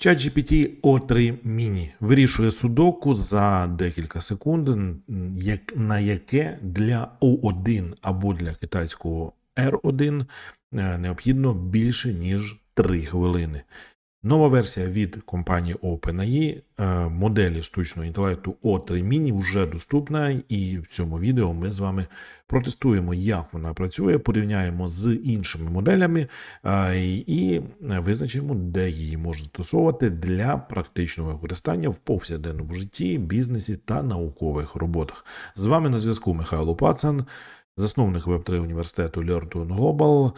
ChatGPT O3 Mini вирішує судоку за декілька секунд, як, на яке для O1 або для китайського R1 е, необхідно більше ніж 3 хвилини. Нова версія від компанії OpenAI е, моделі штучного інтелекту O3 Mini вже доступна, і в цьому відео ми з вами протестуємо, як вона працює, порівняємо з іншими моделями е, і визначимо, де її можна застосовувати для практичного використання в повсякденному житті, бізнесі та наукових роботах. З вами на зв'язку Михайло Пацан, засновник Web3 університету Learn2 Global.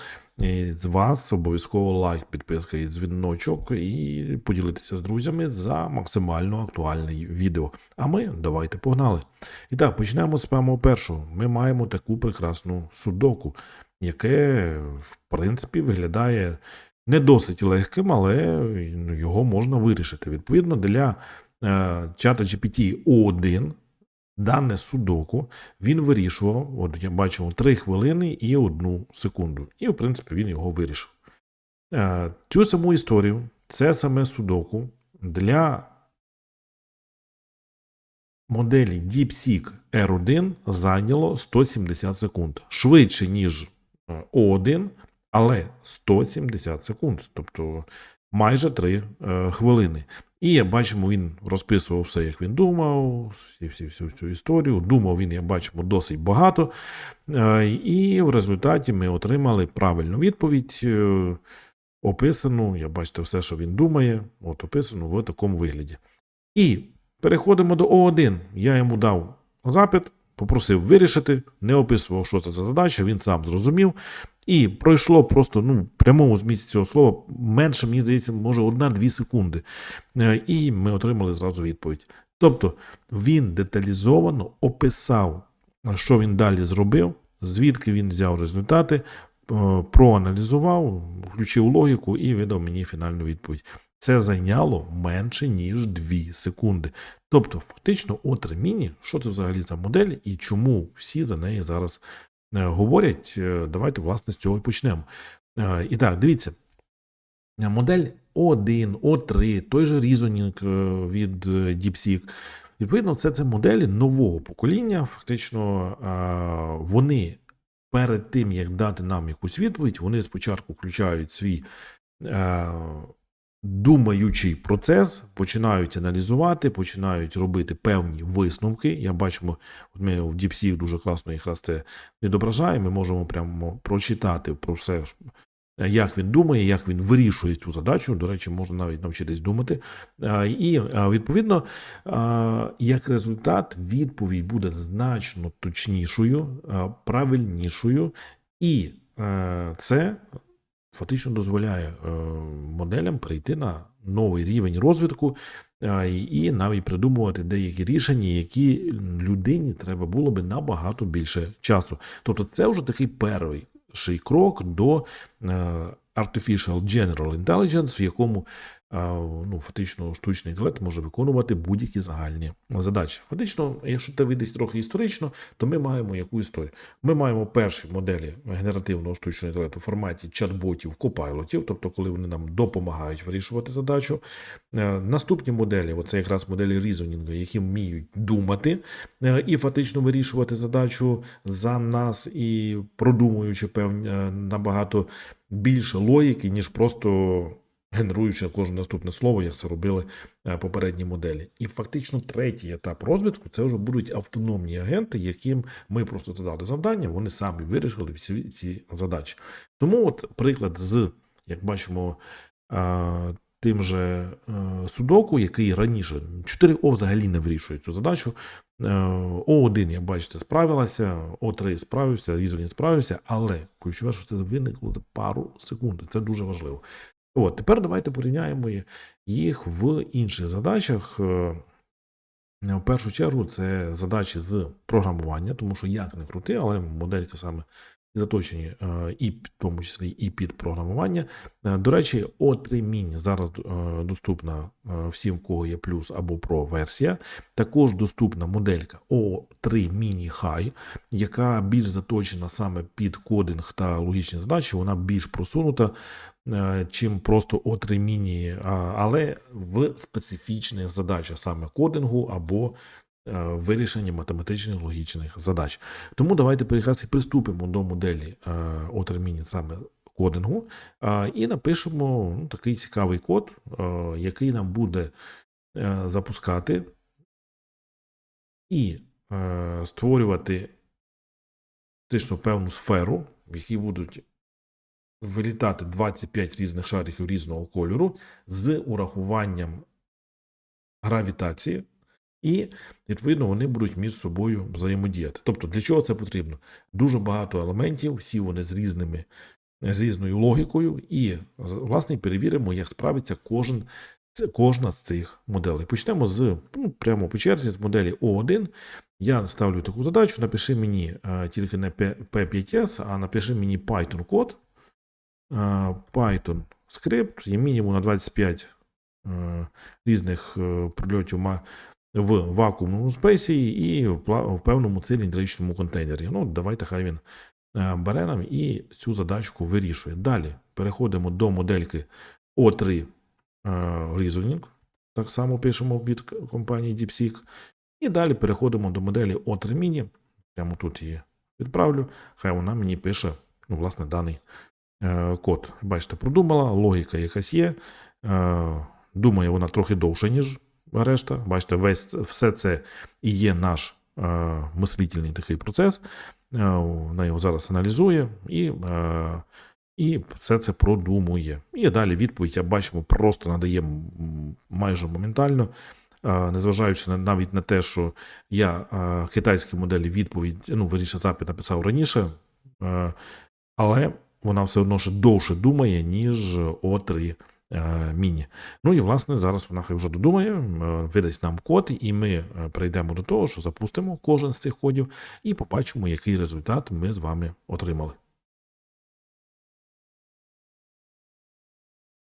З вас обов'язково лайк, підписка і дзвіночок, і поділитися з друзями за максимально актуальне відео. А ми давайте погнали. І так, почнемо з самого першого. Ми маємо таку прекрасну судоку, яке, в принципі, виглядає не досить легким, але ну, його можна вирішити. Відповідно, для е, чата GPT O1 дане судоку він вирішував, от я бачив, 3 хвилини і 1 секунду. І, в принципі, він його вирішив. Е, Цю саму історію, це саме судоку для моделі DeepSeek R1 зайняло 170 секунд. Швидше, ніж е, O1, але 170 секунд. Тобто майже 3 е, хвилини. І як бачимо, він розписував все, як він думав, всі, всю цю історію. Думав він, як бачимо, досить багато. Е, І в результаті ми отримали правильну відповідь, е, описану, я бачите, все, що він думає, от описану в такому вигляді. І переходимо до О1. Я йому дав запит, попросив вирішити, не описував, що це за задача, він сам зрозумів. І пройшло просто ну, прямому змісті цього слова менше, мені здається, може одна-дві секунди. Е, І ми отримали зразу відповідь. Тобто він деталізовано описав, що він далі зробив, звідки він взяв результати, е, проаналізував, включив логіку і видав мені фінальну відповідь. Це зайняло менше, ніж 2 секунди. Тобто, фактично, O3 що це взагалі за модель і чому всі за неї зараз говорять, е, давайте, власне, з цього і почнемо. Е, І так, дивіться, Е, модель O1, O3, той же Reasoning е, від е, DeepSeek. Відповідно, це, це моделі нового покоління. Фактично, е, вони перед тим, як дати нам якусь відповідь, вони спочатку включають свій е, думаючий процес, починають аналізувати, починають робити певні висновки. Я бачимо, ми в DeepSeek дуже класно якраз це відображає. Ми можемо прямо прочитати про все, як він думає, як він вирішує цю задачу. До речі, можна навіть навчитись думати. І відповідно, як результат, відповідь буде значно точнішою, правильнішою, і е, це фактично дозволяє е, моделям перейти на новий рівень розвитку і- і навіть придумувати деякі рішення, які людині треба було би набагато більше часу. Тобто, це вже такий перший крок до е, Artificial General Intelligence, в якому ну, фактично штучний інтелект може виконувати будь-які загальні задачі. Фактично, якщо ти вийдеш трохи історично, то ми маємо яку історію. Ми маємо перші моделі генеративного штучного інтелекту в форматі чат-ботів, копайлотів, тобто коли вони нам допомагають вирішувати задачу. Е, Наступні моделі, оце якраз моделі різонінгу, які вміють думати е, і фактично вирішувати задачу за нас, і продумуючи певні е, набагато більше логіки, ніж просто генеруючи кожне наступне слово, як це робили е, попередні моделі. І фактично третій етап розвитку це вже будуть автономні агенти, яким ми просто задали завдання, вони самі вирішили всі ці задачі. Тому, от приклад з, як бачимо, е, тим же е, судоку, який раніше 4О взагалі не вирішує цю задачу. Е, О1, як бачите, справилася, О3 справився, Різолін справився, але ключове, що це виникло за пару секунд. Це дуже важливо. От, тепер давайте порівняємо їх в інших задачах. Е, В першу чергу це задачі з програмування, тому що як не крути, але моделька саме заточені е, і в тому числі і під програмування. Е, До речі, O3 зараз е, доступна всім, в кого є плюс або Pro версія. Також доступна моделька O3 Mini High, яка більш заточена саме під кодинг та логічні задачі. Вона більш просунута, чим просто O3 Mini, але в специфічних задачах саме кодингу або вирішення математичних логічних задач. Тому давайте якраз і приступимо до моделі е, O3 саме кодингу е, і напишемо ну, такий цікавий код, е, який нам буде е, запускати і е, створювати фактично певну сферу, в якій будуть вилітати 25 різних шариків різного кольору з урахуванням гравітації, і, відповідно, вони будуть між собою взаємодіяти. Тобто, для чого це потрібно? Дуже багато елементів, всі вони з різними з різною логікою, і власне перевіримо, як справиться кожен, кожна з цих моделей. Почнемо з ну, прямо по черзі з моделі О1. Я ставлю таку задачу: напиши мені е, тільки не P- P5S, а напиши мені Python код, е, Python скрипт, є мінімум на 25 е, різних прильотів ма- в вакуумному спейсі і в певному циліндричному контейнері. Ну, давайте хай він е, бере нам і цю задачку вирішує. Далі переходимо до модельки O3 е, Reasoning. Так само пишемо від компанії DeepSeek. І далі переходимо до моделі O3 Mini. Прямо тут її відправлю. Хай вона мені пише, ну, власне, даний е, код. Бачите, продумала, логіка якась є. Думає вона трохи довше, ніж решта. Бачите, весь, все це і є наш е, мислительний такий процес. Е, вона його зараз аналізує і, е, і все це продумує. І далі відповідь, як бачимо, просто надає майже моментально. Е, Незважаючи на навіть на те, що я е, китайській моделі відповідь, ну, виріше запит написав раніше, е, але вона все одно ще довше думає, ніж O3 е, міні. Ну і власне зараз вона хай вже додумає, е, видасть нам код, і ми е, перейдемо до того, що запустимо кожен з цих кодів і побачимо, який результат ми з вами отримали.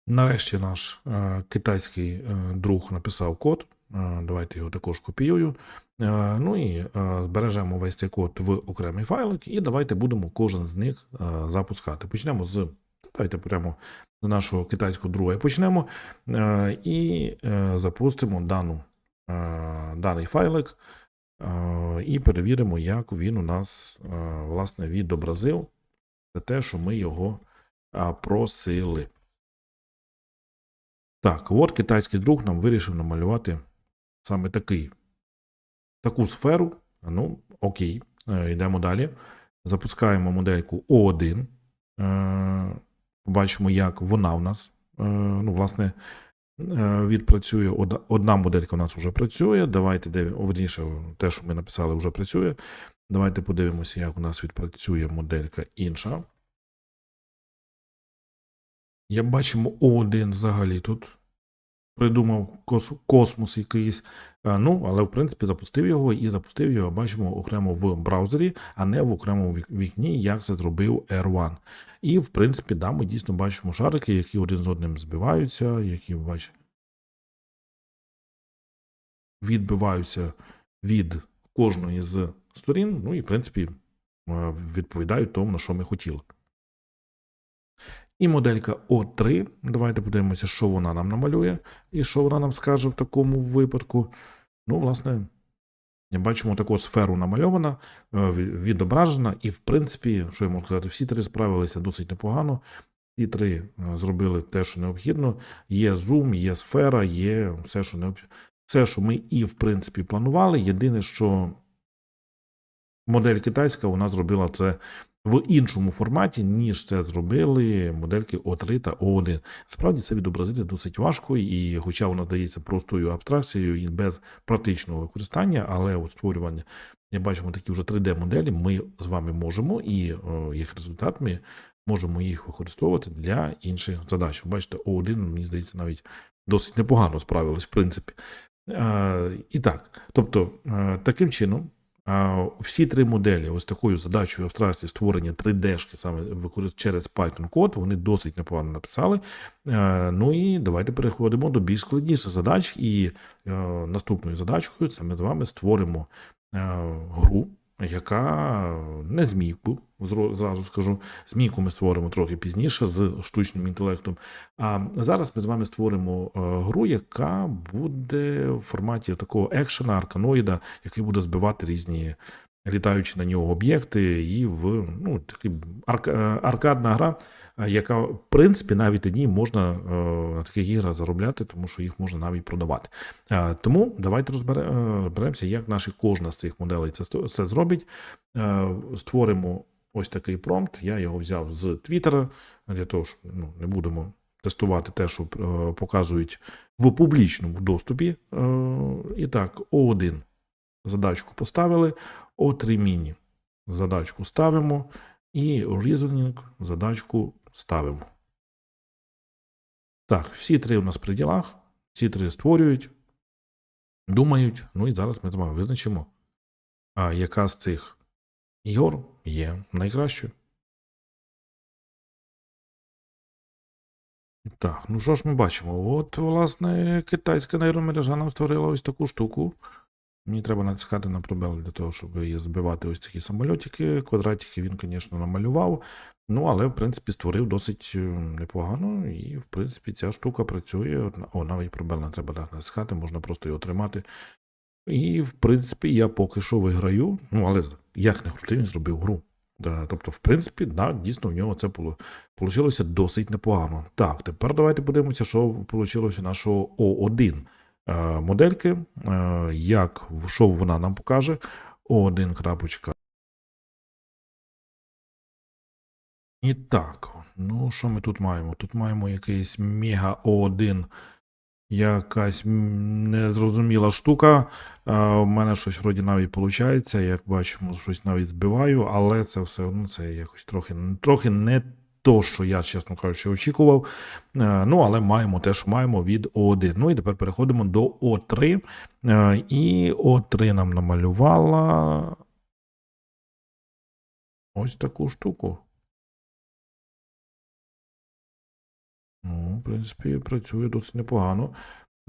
Нарешті наш е, китайський е, друг написав код. Е, давайте його також копіюю. Е, ну і е, збережемо весь цей код в окремий файлик, і давайте будемо кожен з них е, запускати. Почнемо з. Давайте прямо з нашого китайського друга і почнемо. Е, і е, запустимо дану, е, даний файлик і перевіримо, як він у нас власне відобразив це те, що ми його просили. Так, от китайський друг нам вирішив намалювати саме такий, таку сферу. Ну, окей, йдемо далі. Запускаємо модельку O1. Побачимо, як вона в нас, е, ну, власне, е, відпрацює. Одна моделька у нас вже працює. Давайте дивимося, те, що ми написали, вже працює. Давайте подивимося, як у нас відпрацює моделька інша. Я бачимо, О1 взагалі тут придумав кос- космос якийсь. Е, Ну, але в принципі запустив його і запустив його, бачимо, окремо в браузері, а не в окремому вікні, як це зробив R1. І, в принципі, да, ми дійсно бачимо шарики, які один з одним збиваються, які бачите, відбиваються від кожної з сторін. Ну і, в принципі, е, відповідають тому, на що ми хотіли. І моделька O3. Давайте подивимося, що вона нам намалює і що вона нам скаже в такому випадку. Ну, власне, бачимо, таку сферу намальована, е, відображена, і, в принципі, що я можу сказати, всі три справилися досить непогано. Всі три е, зробили те, що необхідно. Є зум, є сфера, є все, що необхідно. Все, що ми і, в принципі, планували. Єдине, що модель китайська вона зробила це в іншому форматі, ніж це зробили модельки О3 та О1. Справді це відобразити досить важко, і хоча вона здається простою абстракцією і без практичного використання, але от створювання, як бачимо, такі вже 3D-моделі ми з вами можемо, і о, їх результат ми можемо їх використовувати для інших задач. Бачите, О1, мені здається, навіть досить непогано справилось, в принципі. Е, і так, тобто, е, таким чином. Всі три моделі, ось такою задачею Австралії створення 3D-шки саме через Python код, вони досить непогано написали. Е, Ну і давайте переходимо до більш складніших задач. І е, наступною задачкою це ми з вами створимо е, гру, яка не змійку, зро- зразу скажу. Змійку ми створимо трохи пізніше з штучним інтелектом. А зараз ми з вами створимо е, гру, яка буде в форматі такого екшена, арканоїда, який буде збивати різні літаючі на нього об'єкти, і в ну, такий е, аркадна гра, яка, в принципі, навіть одній можна е, на таких іграх заробляти, тому що їх можна навіть продавати. Е, Тому давайте е, розберемося, як наша кожна з цих моделей це, це зробить. Е, Створимо ось такий промпт. Я його взяв з Твіттера, для того, що ну, не будемо тестувати те, що е, показують в публічному доступі. Е, І так, О1 задачку поставили, О3 міні задачку ставимо, і Reasoning задачку ставимо. Так, всі три у нас при ділах, всі три створюють, думають. Ну і зараз ми з вами визначимо, а яка з цих ігор є найкращою. Так, ну що ж ми бачимо? От, власне, китайська нейромережа нам створила ось таку штуку. Мені треба натискати на пробел для того, щоб її збивати ось такі самольотики. Квадратики він, звісно, намалював. Ну, але, в принципі, створив досить е, непогано. І, в принципі, ця штука працює. О, навіть пробел не треба натискати, можна просто його тримати. І, в принципі, я поки що виграю. Ну, але як не крути, він зробив гру. Тобто, в принципі, да, дійсно в нього це вийшло досить непогано. Так, тепер давайте подивимося, що вийшло нашого О1 е, модельки. Е, як що вона нам покаже? О1 І так, ну що ми тут маємо? Тут маємо якийсь мега О1, якась незрозуміла штука. Е, У мене щось вроді навіть виходить, як бачимо, щось навіть збиваю, але це все одно це якось трохи, трохи не то, що я, чесно кажучи, очікував. Е, Ну, але маємо те, що маємо від О1. Ну і тепер переходимо до О3. Е, І О3 нам намалювала ось таку штуку. Принципі, працює досить непогано.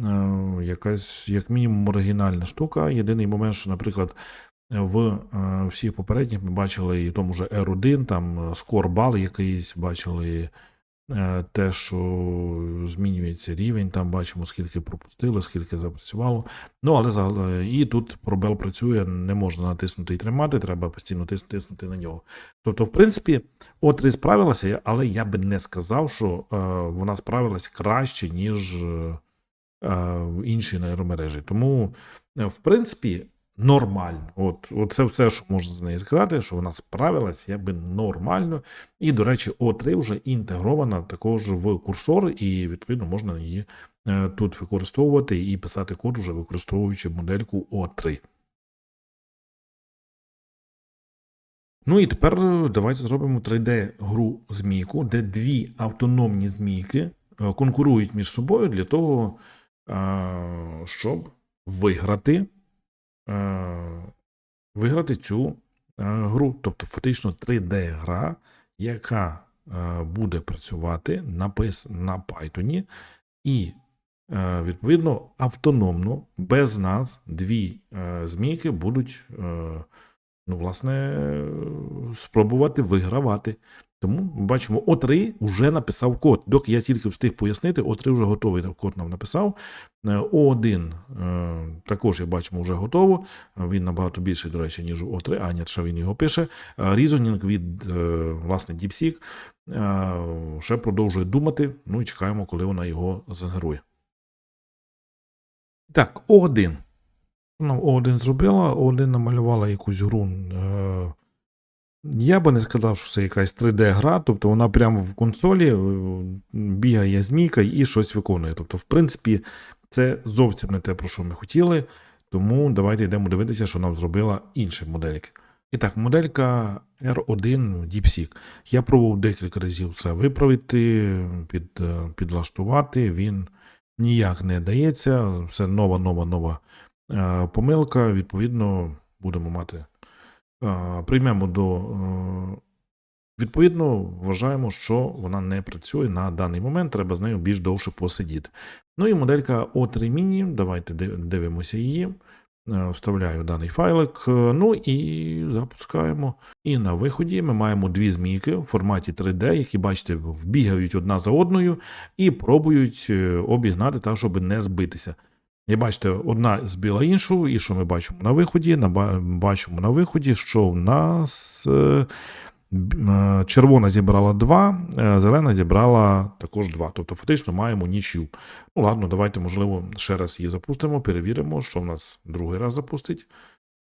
Е, якась, як мінімум, оригінальна штука. Єдиний момент, що, наприклад, в е, всіх попередніх ми бачили і тому же R1, там скорбал бал якийсь, бачили е, те, що змінюється рівень, там бачимо, скільки пропустили, скільки запрацювало. Ну, але е, і тут пробел працює, не можна натиснути і тримати, треба постійно тиснути на нього. Тобто, в принципі, О3 справилася, але я би не сказав, що е, вона справилась краще, ніж е, е, інші нейромережі. Тому, е, в принципі, нормально. От, от все, що можна з неї сказати, що вона справилась, якби нормально. І, до речі, О3 вже інтегрована також в курсор, і відповідно можна її е, тут використовувати і писати код, вже використовуючи модельку О3. Ну і тепер е, давайте зробимо 3D-гру змійку, де дві автономні змійки е, конкурують між собою для того, щоб виграти, виграти цю е, гру. Тобто, фактично 3D-гра, яка е, буде працювати напис на Python, і е, відповідно автономно, без нас, дві е, змійки будуть. е, ну, власне, спробувати вигравати. Тому ми бачимо, О3 вже написав код. Доки я тільки встиг пояснити, О3 вже готовий код нам написав. Е, О1 е, також, як бачимо, вже готово. Він набагато більший, до речі, ніж О3, а ні, що він його пише. Е, Reasoning від власне DeepSeek ще продовжує думати. Ну і чекаємо, коли вона його згенерує. Так, О1. Ну, О1 зробила, О1 намалювала якусь гру. Я би не сказав, що це якась 3D-гра, тобто вона прямо в консолі е, бігає змійка і щось виконує. Тобто, в принципі, це зовсім не те, про що ми хотіли. Тому давайте йдемо дивитися, що нам зробила інші модельки. І так, моделька R1 DeepSeek. Я пробував декілька разів все виправити, під, е, підлаштувати. Він ніяк не дається. Це нова, нова, нова е, помилка. Відповідно, будемо мати, приймемо до. е, Відповідно, вважаємо, що вона не працює на даний момент, треба з нею більш довше посидіти. Ну і моделька O3 Mini, давайте дивимося її. Е, Вставляю даний файлик, е, ну і запускаємо. І на виході ми маємо дві змійки в форматі 3D, які, бачите, вбігають одна за одною і пробують е, обігнати так, щоб не збитися. І бачите, одна збила іншу, і що ми бачимо на виході? Наба- Бачимо на виході, що в нас е, е, червона зібрала 2, зелена зібрала також 2. Тобто фактично маємо нічю. Ну ладно, давайте, можливо, ще раз її запустимо, перевіримо, що в нас другий раз запустить.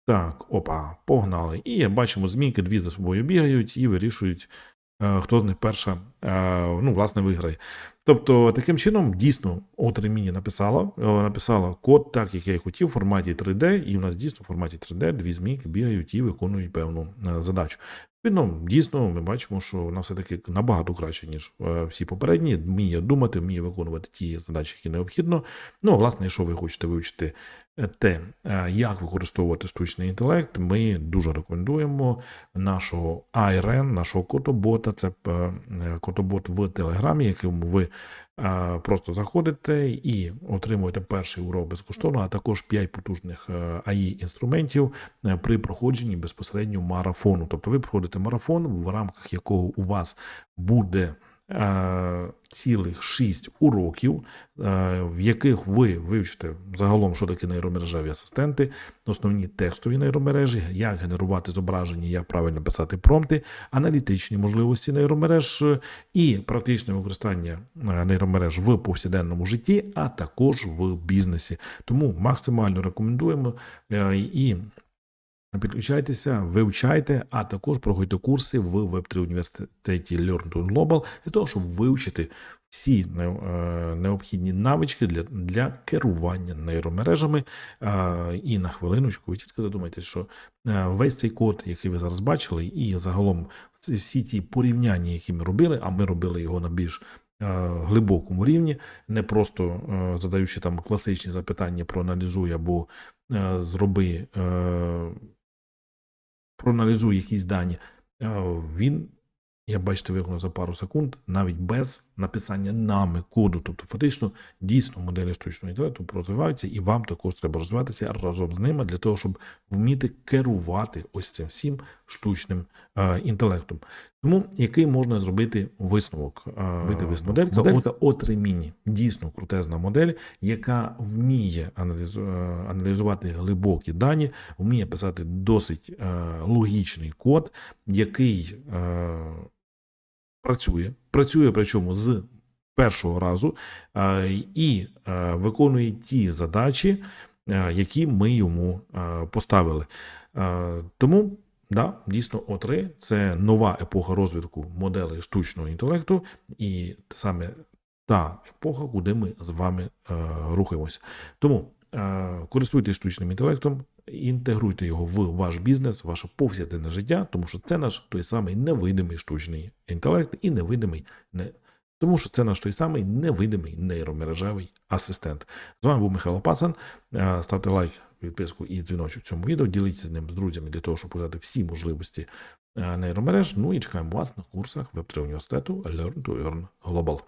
Так, опа, погнали. І бачимо, змійки дві за собою бігають і вирішують, е, хто з них перша, е, ну, власне, виграє. Тобто, таким чином, дійсно, Отри Міні написала, е, написала код так, як я і хотів, в форматі 3D, і у нас дійсно в форматі 3D дві змійки бігають і виконують певну е, задачу. Відповідно, дійсно, ми бачимо, що вона все-таки набагато краще, ніж е, всі попередні. Вміє думати, вміє виконувати ті задачі, які необхідно. Ну, власне, якщо ви хочете вивчити е, те, е, як використовувати штучний інтелект, ми дуже рекомендуємо нашого IRN, нашого котобота. Це е, котобот в Телеграмі, якому ви е, просто заходите і отримуєте перший урок безкоштовно, а також 5 потужних AI інструментів при проходженні безпосередньо марафону. Тобто ви проходите марафон, в рамках якого у вас буде цілих 6 уроків, е, в яких ви вивчите загалом, що таке нейромережеві асистенти, основні текстові нейромережі, як генерувати зображення, як правильно писати промпти, аналітичні можливості нейромереж е, і практичне використання е, нейромереж в повсякденному житті, а також в бізнесі. Тому максимально рекомендуємо е, Підключайтеся, вивчайте, а також проходьте курси в Web3 університеті Learn to Global для того, щоб вивчити всі е, необхідні навички для, для керування нейромережами. І на хвилиночку, ви тільки задумайтесь, що е, весь цей код, який ви зараз бачили, і загалом всі- ті порівняння, які ми робили, а ми робили його на більш е, глибокому рівні, не просто задаючи там класичні запитання проаналізуй або зроби. Проаналізує якісь дані, е, він, як бачите, виконав за пару секунд, навіть без написання нами коду. Тобто, фактично, дійсно моделі штучного інтелекту розвиваються, і вам також треба розвиватися разом з ними для того, щоб вміти керувати ось цим всім штучним е, інтелектом. Тому який можна зробити висновок? Е, висновок. Моделька, моделька O3 Дійсно крутезна модель, яка вміє е, аналізувати глибокі дані, вміє писати досить е, логічний код, який е, працює. Працює причому з першого разу е, і е, виконує ті задачі, е, які ми йому поставили. Тому. Да, дійсно, О3 це нова епоха розвитку моделей штучного інтелекту, і саме та епоха, куди ми з вами рухаємося. Тому користуйтесь штучним інтелектом, інтегруйте його в ваш бізнес, ваше повсякденне життя, тому що це наш той самий невидимий штучний інтелект і невидимий не. Тому що це наш той самий невидимий нейромережевий асистент. З вами був Михайло Пацан. Е, Ставте лайк, підписку і дзвіночок цьому відео. Діліться ним з друзями для того, щоб показати всі можливості е, нейромереж. Ну і чекаємо вас на курсах Web3 університету Learn to Earn Global.